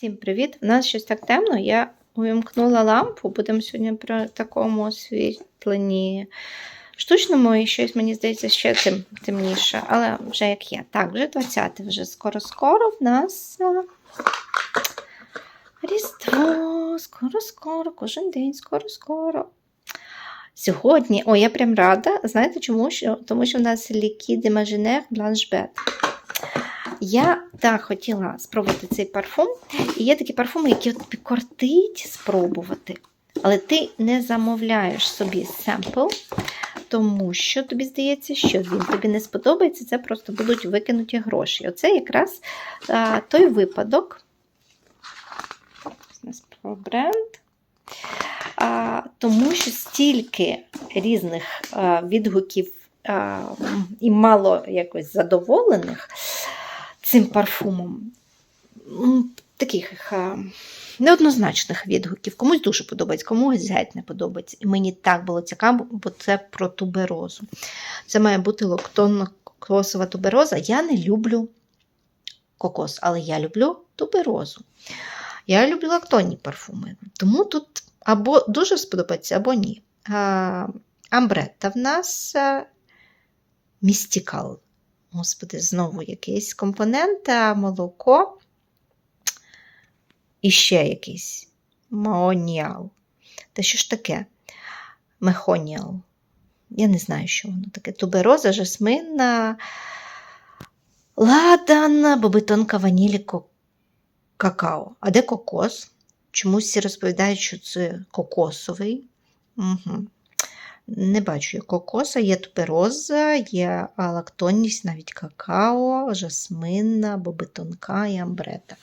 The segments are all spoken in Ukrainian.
Всім привіт! У нас щось так темно. Я увімкнула лампу, будемо сьогодні при такому освітленні штучному, і щось, мені здається, ще тем, темніше, але вже як є. Так, вже 20 вже скоро-скоро в нас Різдво, скоро-скоро, кожен день, скоро-скоро. Сьогодні, о, я прям рада. Знаєте чому? Тому що в нас Imaginaire Blanche Bête. Я так хотіла спробувати цей парфум. І є такі парфуми, які тобі кортить спробувати. Але ти не замовляєш собі семпл, тому що тобі здається, що він тобі не сподобається, це просто будуть викинуті гроші. Оце якраз а, той випадок. Про бренд. А, тому що стільки різних а, відгуків а, і мало якось задоволених цим парфумом. Таких неоднозначних відгуків. Комусь дуже подобається, комусь геть не подобається. І мені так було цікаво, бо це про туберозу. Це має бути локтонно-кокосова тубероза. Я не люблю кокос, але я люблю туберозу. Я люблю лактонні парфуми. Тому тут або дуже сподобається, або ні. А, Амбретта в нас містікал. Господи, знову якийсь компонент, молоко. І ще якийсь маоніал. Та що ж таке? Мехоніал. Я не знаю, що воно таке. Тубероза, жасминна, ладан, бобитонка ванілі, какао. А де кокос? Чомусь розповідають, що це кокосовий. Угу. Не бачу я кокоса, є тубероза, є лактонність, навіть какао, жасминна, бобитонка і амбрета.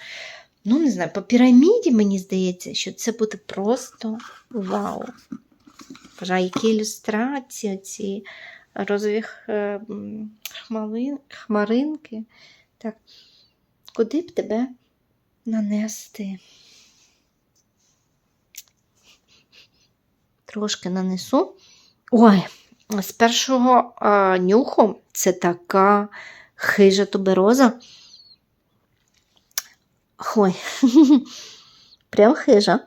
Ну, не знаю, по піраміді мені здається, що це буде просто вау. Бажаю, які ілюстрації, ці розові хмаринки. Так, куди б тебе нанести? Трошки нанесу. Ой, з першого а, нюху це така хижа тубероза. Ой, прям хижа.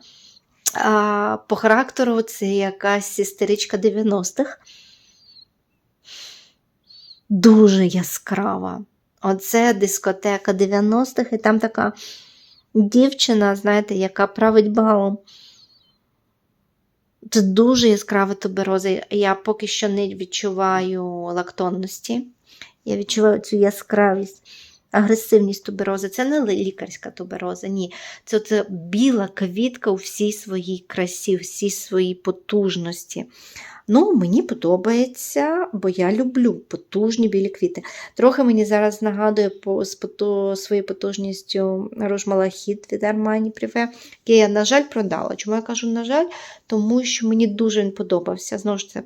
А, по характеру це якась істеричка 90-х. Дуже яскрава. Оце дискотека 90-х, і там така дівчина, знаєте, яка править балом. Це дуже яскрава тубероза. Я поки що не відчуваю лактонності. Я відчуваю цю яскравість, агресивність туберози. Це не лікарська тубероза, ні. Це, це біла квітка у всій своїй красі, всій своїй потужності. Ну, мені подобається, бо я люблю потужні білі квіти. Трохи мені зараз нагадує по, з пото, своєю потужністю Рожмалахіт від Armani Privé, який я, на жаль, продала. Чому я кажу, на жаль? Тому що мені дуже він подобався. Знову ж це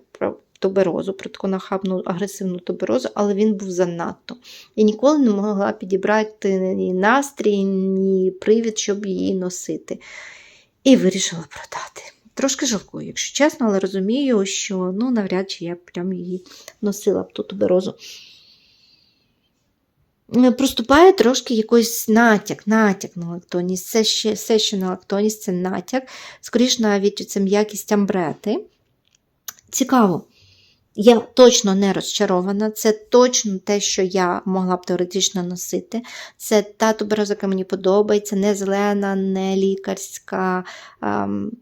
туберозу, про таку нахабну агресивну туберозу, але він був занадто. Я ніколи не могла підібрати ні настрій, ні привід, щоб її носити. І вирішила продати. Трошки жалкую, якщо чесно, але розумію, що ну, навряд чи я прям її носила б ту туберозу. Проступає трошки якийсь натяк, натяк на лактоність. Це ще, все, що на лактоність, це натяк. Скоріше навіть це м'якість амбрети. Цікаво. Я точно не розчарована, це точно те, що я могла б теоретично носити. Це та тубероза, яка мені подобається, не зелена, не лікарська, ем,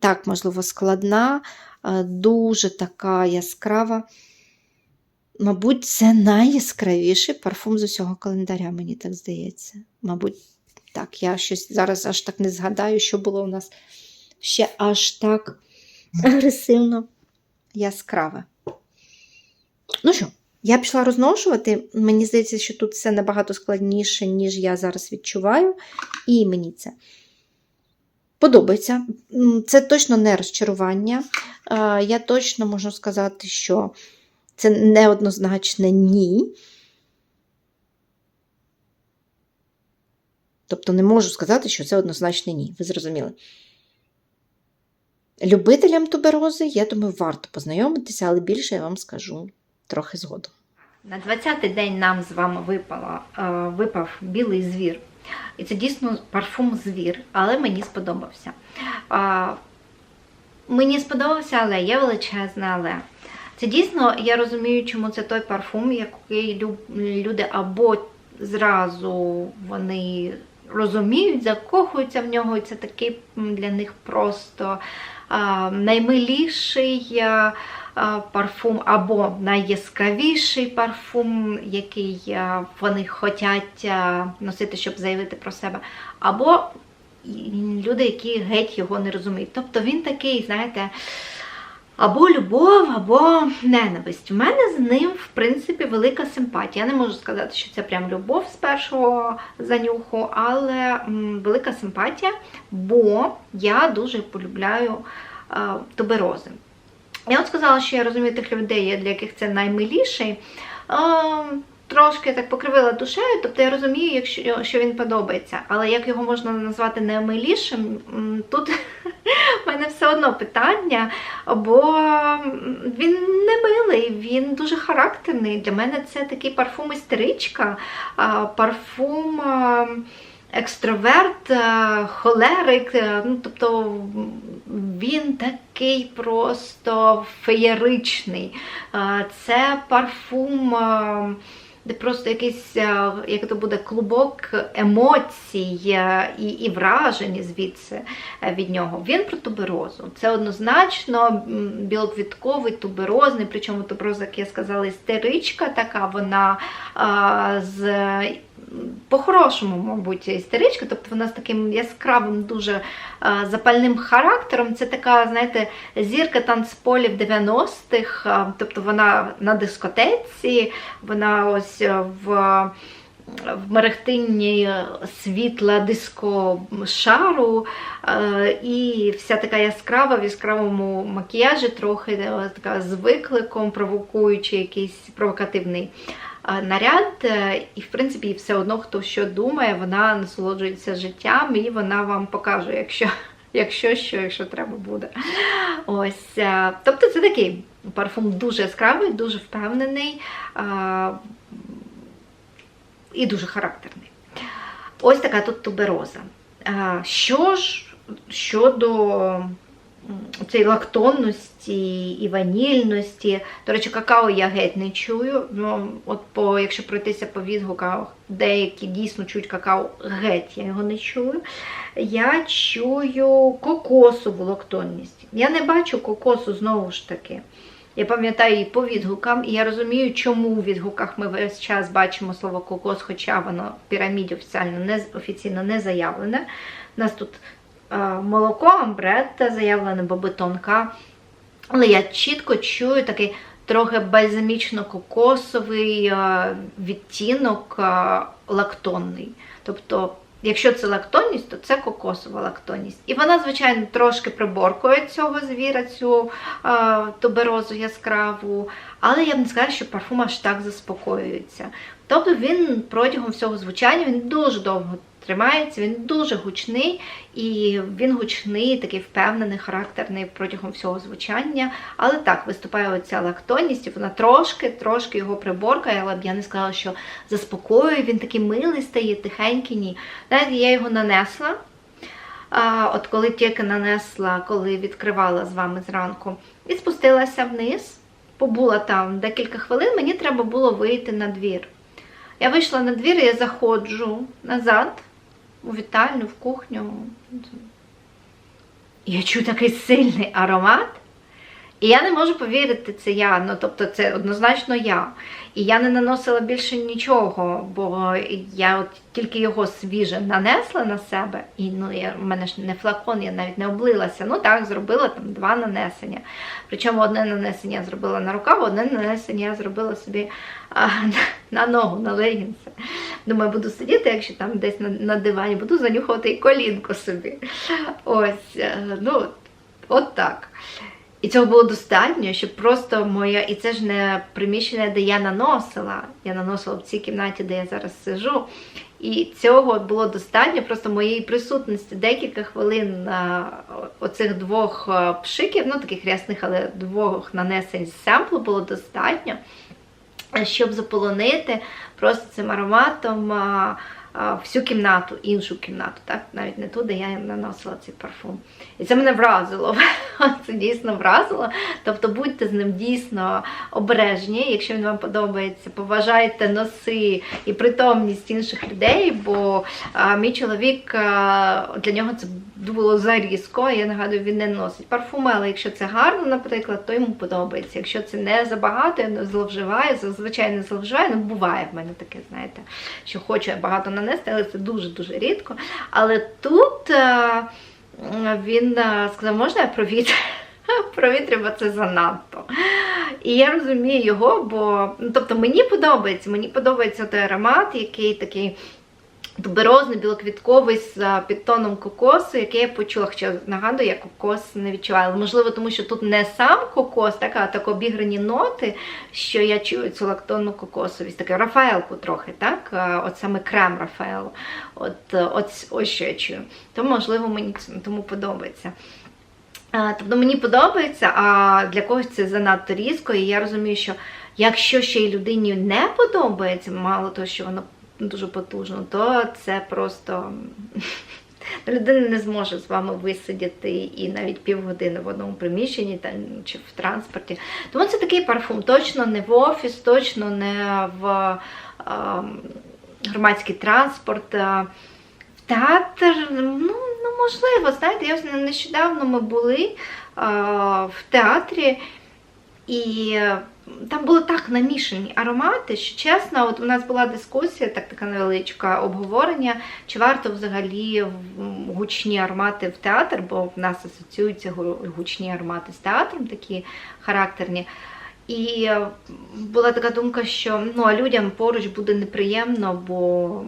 так, можливо, складна, е, дуже така яскрава. Мабуть, це найяскравіший парфум з усього календаря, мені так здається. Мабуть, так, я щось зараз аж так не згадаю, що було у нас ще аж так агресивно яскраве. Ну що, я пішла розношувати. Мені здається, що тут все набагато складніше, ніж я зараз відчуваю. І мені це подобається. Це точно не розчарування. Я точно можу сказати, що це неоднозначне ні. Тобто не можу сказати, що це однозначне ні. Ви зрозуміли. Любителям туберози, я думаю, варто познайомитися, але більше я вам скажу трохи згодом. На 20-й день нам з вами випала, е, випав білий звір І це дійсно парфум звір, але мені сподобався. Мені сподобався, але є величезне але. Це дійсно, я розумію, чому це той парфум, який люди або зразу вони розуміють, закохуються в нього, і це такий для них просто наймиліший а, парфум, або найяскравіший парфум, який вони хочуть носити, щоб заявити про себе, або люди, які геть його не розуміють. Тобто він такий, знаєте, або любов, або ненависть. У мене з ним, в принципі, велика симпатія. Я не можу сказати, що це прям любов з першого занюху, але велика симпатія, бо я дуже полюбляю туберози. Я от сказала, що я розумію тих людей, для яких це наймиліший. Е, Трошки так покривила душею, тобто я розумію, якщо що він подобається. Але як його можна назвати наймилішим, тут в мене все одно питання, бо він не милий, він дуже характерний. Для мене це такий парфум істеричка, парфум а, екстроверт, холерик. Ну, тобто він такий просто феєричний. Це парфум. Де просто якийсь, е, як то буде, клубок емоцій е, і, і вражень звідси е, від нього. Він про туберозу. Це однозначно білоквітковий туберозний, причому тубероза, як я сказала, істеричка така, вона а, з. По-хорошому, мабуть, істеричка, тобто вона з таким яскравим, дуже запальним характером. Це така, знаєте, зірка танцполів 90-х, а, тобто вона на дискотеці, вона ось е, в, в мерехтинні світла диско шару, е, і вся така яскрава в яскравому макіяжі, трохи е, така з викликом, провокуючи якийсь провокативний е, наряд. І, в принципі, все одно, хто що думає, вона насолоджується життям і вона вам покаже, якщо. Якщо що, якщо треба буде. Ось, тобто це такий парфум дуже яскравий, дуже впевнений і дуже характерний. Ось така тут тубероза. Що ж щодо цієї лактонності і ванільності, до речі, какао я геть не чую. Ну, от по, якщо пройтися по відгуках, деякі дійсно чують какао, геть я його не чую. Я чую кокосову лактонність. Я не бачу кокосу знову ж таки. Я пам'ятаю її по відгукам, і я розумію, чому в відгуках ми весь час бачимо слово кокос, хоча воно в піраміді офіційно не, офіційно не заявлене. У нас тут е, молоко, амбретта заявлене, бобитонка. Але я чітко чую такий трохи бальзамічно-кокосовий е, відтінок е, лактонний. Тобто, якщо це лактонність, то це кокосова лактонність. І вона, звичайно, трошки приборкує цього звіра, цю е, туберозу яскраву, але я б не сказала, що парфум аж так заспокоюється. Тобто він протягом всього звучання він дуже довго тримається, він дуже гучний, і він гучний, такий впевнений, характерний протягом всього звучання. Але так, виступає оця лактонність, і вона трошки, трошки його приборкає, але б я не сказала, що заспокоює, він такий милий стає, тихенький, ні. Знаєте, я його нанесла. От коли тільки нанесла, коли відкривала з вами зранку, і спустилася вниз, побула там декілька хвилин, мені треба було вийти на двір. Я вийшла на двір, я заходжу назад у вітальню, в кухню. Я чую такий сильний аромат. І я не можу повірити, це я. Ну, тобто, це однозначно я. І я не наносила більше нічого, бо я от тільки його свіже нанесла на себе, і ну, я, в мене ж не флакон, я навіть не облилася. Ну так, зробила там два нанесення. Причому одне нанесення я зробила на рукав, одне нанесення я зробила собі а, на, на ногу, на легінси. Думаю, буду сидіти, якщо там десь на, на дивані, буду занюхувати і колінко собі. Ось, е, ну, от так. І цього було достатньо, щоб просто моя. І це ж не приміщення, де я наносила. Я наносила в цій кімнаті, де я зараз сижу. І цього було достатньо просто моєї присутності декілька хвилин оцих двох пшиків, ну таких рясних, але двох нанесень семплу було достатньо, щоб заполонити просто цим ароматом а, всю кімнату, іншу кімнату, так? навіть не ту, де я наносила цей парфум. І це мене вразило. Це дійсно вразило. Тобто будьте з ним дійсно обережні, якщо він вам подобається, поважайте носи і притомність інших людей, бо мій чоловік для нього це було зарізко. Я нагадую, він не носить парфуми, але якщо це гарно, наприклад, то йому подобається. Якщо це не забагато, я не зловживаю, зазвичай не зловживаю, ну буває в мене таке, знаєте, що хочу я багато нанести, але це дуже-дуже рідко. Але тут а, він а, сказав, можна я провітрю? Провітря, бо це занадто. І я розумію його, бо ну, тобто мені подобається, мені подобається той аромат, який такий туберозний, білоквітковий з підтоном кокосу, який я почула. Хоча нагадую, я кокос не відчуваю. Але, можливо, тому що тут не сам кокос, так, а так обіграні ноти, що я чую цю лактонну кокосовість, таке Рафаелку трохи, так? От саме крем Рафаелу. От, от ось що я чую. Тому, можливо, мені тому подобається. Тобто мені подобається, а для когось це занадто різко, і я розумію, що якщо ще й людині не подобається, мало того, що воно дуже потужно, то це просто людина не зможе з вами висидіти і навіть півгодини в одному приміщенні там, чи в транспорті. Тому це такий парфум, точно не в офіс, точно не в громадський транспорт. в театр, ну, ну можливо, знаєте, я нещодавно ми були а, в театрі, і там були так намішані аромати, що чесно, от у нас була дискусія, так така невеличка обговорення, чи варто взагалі гучні аромати в театр, бо в нас асоціюються гучні аромати з театром, такі характерні. І е, була така думка, що ну, а людям поруч буде неприємно, бо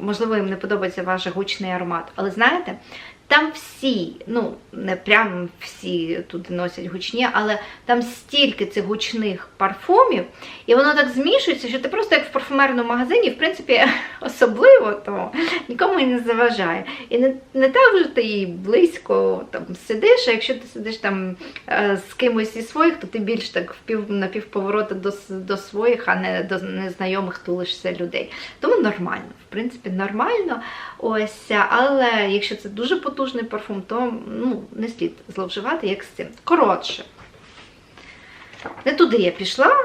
можливо їм не подобається ваш гучний аромат. Але знаєте, там всі, ну не прям всі тут носять гучні, але там стільки цих гучних парфумів, і воно так змішується, що ти просто як в парфумерному магазині, в принципі, особливо то нікому не заважає. І не, не так вже ти і близько там сидиш, а якщо ти сидиш там е, з кимось із своїх, то ти більш так впів, напівповорота до, до своїх, а не до незнайомих тулишся людей. Тому нормально, принципі, нормально. Ось, але якщо це дуже потужний парфум, то ну, не слід зловживати як з цим. Коротше, не туди я пішла.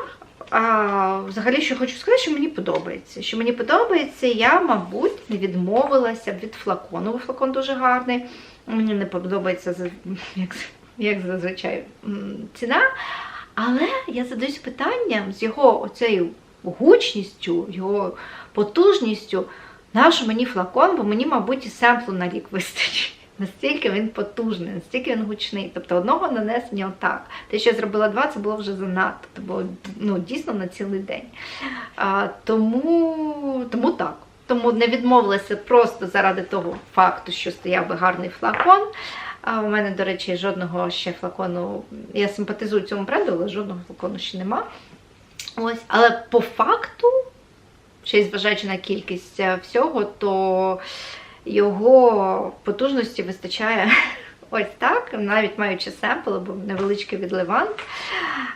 А взагалі, що хочу сказати, що мені подобається. Що мені подобається, я, мабуть, не відмовилася від флакону. Флакон дуже гарний. Мені не подобається як, як зазвичай ціна. Але я задаюсь питанням з його оцею гучністю, його потужністю, нащо мені флакон, бо мені, мабуть, і семплу на рік вистачить. Настільки він потужний, настільки він гучний. Тобто одного нанесення отак. Те, що я зробила два, це було вже занадто. Було ну, дійсно на цілий день. А, тому, тому так. Тому не відмовилася просто заради того факту, що стояв би гарний флакон. А у мене, до речі, жодного ще флакону. Я симпатизую цьому бренду, але жодного флакону ще нема. Ось, але по факту, ще й зважаючи на кількість е, всього, то його потужності вистачає ось так, навіть маючи семпл або невеличкий відливант.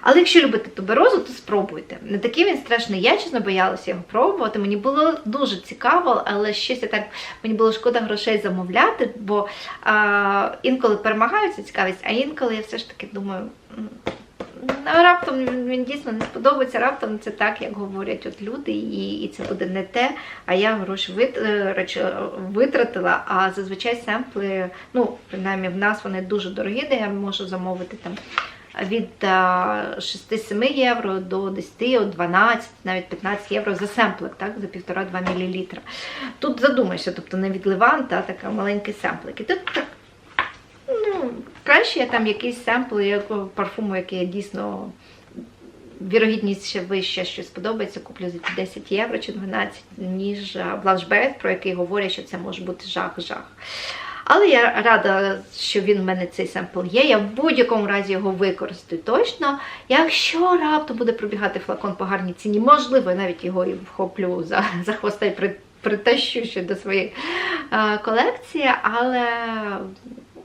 Але якщо любите туберозу, то спробуйте. Не такий він страшний. Я чесно боялася його пробувати. Мені було дуже цікаво, але щось я так мені було шкода грошей замовляти, бо а, інколи перемагаються цікавість, а інколи я все ж таки думаю. «М, Ну, раптом він, дійсно не сподобається, раптом це так, як говорять от люди, і, і це буде не те, а я гроші е, витратила. А зазвичай семпли, ну, принаймні в нас вони дуже дорогі, де я можу замовити там від е, 6-7 євро до 10, от 12, навіть 15 євро за семплик, так, за 1,5-2 мл. Тут задумайся, тобто не від Леванта, а така маленький семплик. І тут так краще я там якийсь семпл парфуму, який я дійсно вірогідність ще вища, що сподобається, куплю за 10 євро чи 12, ніж бланшбет, про який говорять, що це може бути жах-жах. Але я рада, що він в мене цей семпл є. Я в будь-якому разі його використаю точно. Якщо раптом буде пробігати флакон по гарній ціні, можливо, я навіть його і вхоплю за, за хвоста і при, притащу ще до своєї е, колекції, але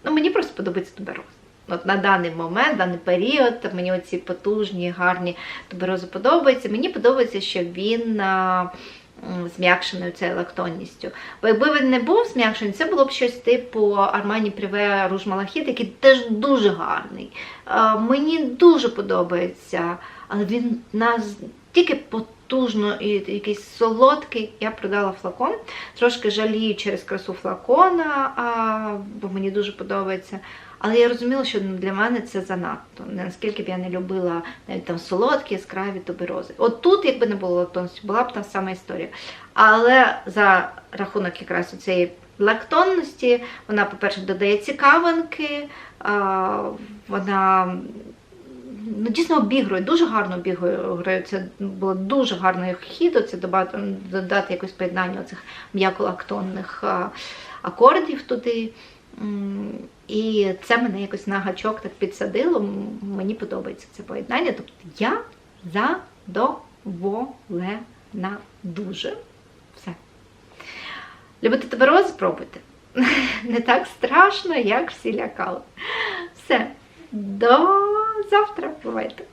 ну, мені просто подобається тубероз. От на даний момент, даний період, мені оці потужні, гарні туберози подобаються. Мені подобається, що він а, зм'якшеною цією лактонністю. Бо якби він не був зм'якшений, це було б щось типу Armani Privé Rouge Malachit, який теж дуже гарний. Е, Мені дуже подобається, але він нас тільки потужно і якийсь солодкий. Я продала флакон. Трошки жалію через красу флакона, а, бо мені дуже подобається. Але я розуміла, що для мене це занадто. Наскільки б я не любила навіть там солодкі, яскраві туберози. От тут, якби не було лактонності, була б та сама історія. Але за рахунок якраз цієї лактонності, вона, по-перше, додає цікавинки, вона ну, дійсно обігрує, дуже гарно обігрує. Це було дуже гарний хід, оце додати, якось поєднання цих м'яко-лактонних акордів туди. І це мене якось на гачок так підсадило. Мені подобається це поєднання. Тобто я задоволена дуже. Все. Любите тебе спробуйте. Не так страшно, як всі лякали. Все. До завтра. Бувайте.